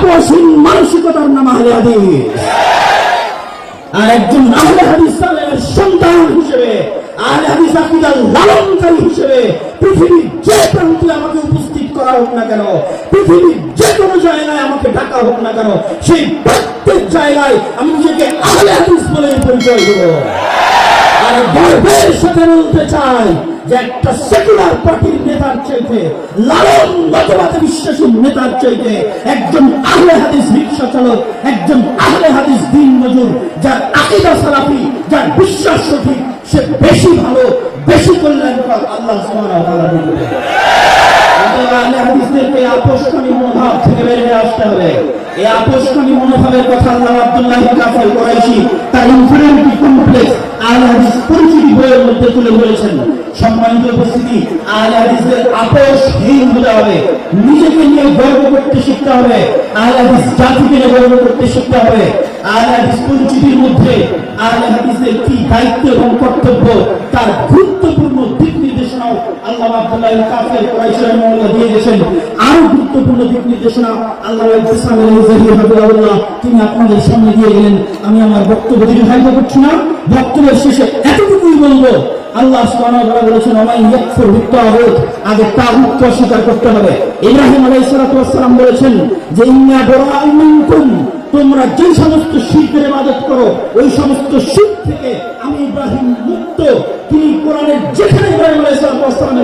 আপসহীন মানসিকতার নাম আহলে হাদিস। আর একজন আহলে হাদিস সন্তান হিসেবে, আহলে হাদিস আকিদার লালনকারী হিসেবে পৃথিবীর যে প্রান্তে আমাকে উপস্থিত করা হোক না কেন, পৃথিবীর যে কোনো জায়গায় আমাকে ডাকা হোক না কেন, সেই প্রত্যেক জায়গায় আমি নিজেকে আহলে হাদিস বলে পরিচয় দেব। আর গর্বের সাথে বলতে চাই যে একটা সেকুলার পার্টির নেতার চাইতে লালন মতবাদে বিশ্বাসী নেতার চাইতে একজন আহলে হাদিস রিক্সা চালক, একজন আহলে হাদিস দিন মজুর, যার আকিদা সালাফি, যার বিশ্বাস সঠিক, সে বেশি ভালো, বেশি কল্যাণকর আল্লাহ হাদিসদেরকে আপোষকামী মনোভাব থেকে বের আসতে হবে। এই আপোষকামী মনোভাবের তার ইনফিরিয়রিটি কমপ্লেক্স আহলে হাদিস পরিচিতি বইয়ের মধ্যে তুলে ধরেছেন। সম্মানিত উপস্থিতি, আহলে আপোষহীন হতে হবে। নিজেকে নিয়ে গর্ব করতে শিখতে হবে। আহলে জাতিকে নিয়ে গর্ব করতে শিখতে হবে। আহলে হাদিস মধ্যে আহলে কি দায়িত্ব এবং কর্তব্য, তার গুরুত্বপূর্ণ দিক নির্দেশনাও আল্লাহ আব্দুল্লাহ কাফের কোরাইশি রাহিমাহুল্লাহ দিয়ে গেছেন। আরও গুরুত্বপূর্ণ দিক নির্দেশনা আল্লাহ তিনি আপনাদের সামনে দিয়ে গেলেন। আমি আমার বক্তব্য দীর্ঘায়িত করছি না। বক্তব্যের শেষে এতটুকুই বলব আল্লাহ বলেছেন আগে আগে তাগুতকে অস্বীকার করতে হবে। ইব্রাহিম আলাইহিস সালাম বলেছেন যে, ইন্না বড় তোমরা যে সমস্ত শিল্পের ইবাদত করো, ওই সমস্ত শিল্প থেকে আমি ইব্রাহিম মুক্ত। তিনি কোরআনের যেখানে ইব্রাহিম আলাইহিস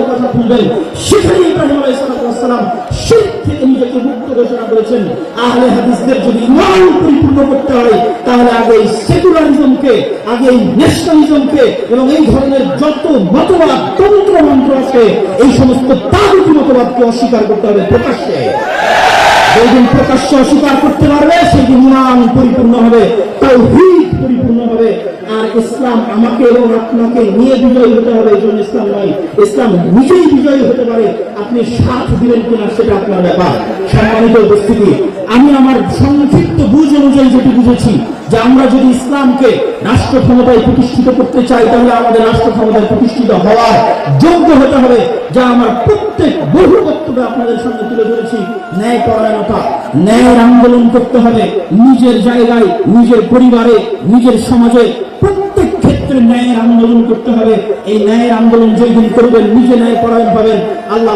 কথা তুলবেন সেখানে ইব্রাহিম আলাইহিস সালাতু ওয়াস সালাম শিরক থেকে নিজেকে মুক্ত ঘোষণা করেছেন, আহলে হাদিসদের যদি ইমান পরিপূর্ণ করতে হয়, তাহলে আগে এই সেকুলারিজমকে, আগে এই ন্যাশনালিজমকে এবং এই ধরনের যত মতবাদ, তন্ত্র মন্ত্র আছে, এই সমস্ত তাগতি মতবাদকে অস্বীকার করতে হবে প্রকাশ্যে। যেদিন প্রকাশ্য অস্বীকার করতে পারবে সেদিন ইমান পরিপূর্ণ হবে তৌহিদ পরিপূর্ণ হবে আর ইসলাম আমাকে এবং আপনাকে নিয়ে বিজয়ী হতে হবে, এই জন্য ইসলাম নয়। ইসলাম নিজেই বিজয়ী হতে পারে। আপনি সাথ দিবেন কিনা সেটা আপনার ব্যাপার। সম্মানিত উপস্থিতি, আমি আমার সংক্ষিপ্ত বুঝ অনুযায়ী যেটি বুঝেছি, যে আমরা যদি ইসলামকে রাষ্ট্র ক্ষমতায় প্রতিষ্ঠিত করতে চাই, তাহলে আমাদের রাষ্ট্র ক্ষমতায় প্রতিষ্ঠিত হওয়ার যোগ্য হতে হবে, যা আমার প্রত্যেক বহু বক্তব্যে আপনাদের সামনে তুলে ধরেছি। ন্যায় পরায়ণতা, ন্যায়ের আন্দোলন করতে হবে। নিজের জায়গায়, নিজের পরিবারে, নিজের সমাজে ক্ষেত্রে ন্যায়ের আন্দোলন করতে হবে। এই ন্যায়ের আন্দোলন যেদিন করবেন, নিজে ন্যায় পরায়ণ পাবেন আল্লাহ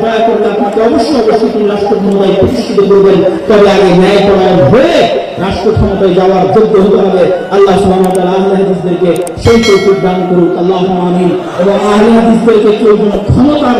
দয়া করলে আপনাকে অবশ্যই অবশ্যই তিনি রাষ্ট্র ক্ষমতায় প্রতিষ্ঠিত করবেন। তবে আগে ন্যায় পরায়ণ হয়ে রাষ্ট্র ক্ষমতায় যাওয়ার যোগ্য হতে হবে। আল্লাহ ওয়া আহলে হাদিসদেরকে সেই তৌফিক দান করুক। আল্লাহ আমিন। এবং আহলে হাদিসদেরকে কেউ ক্ষমতার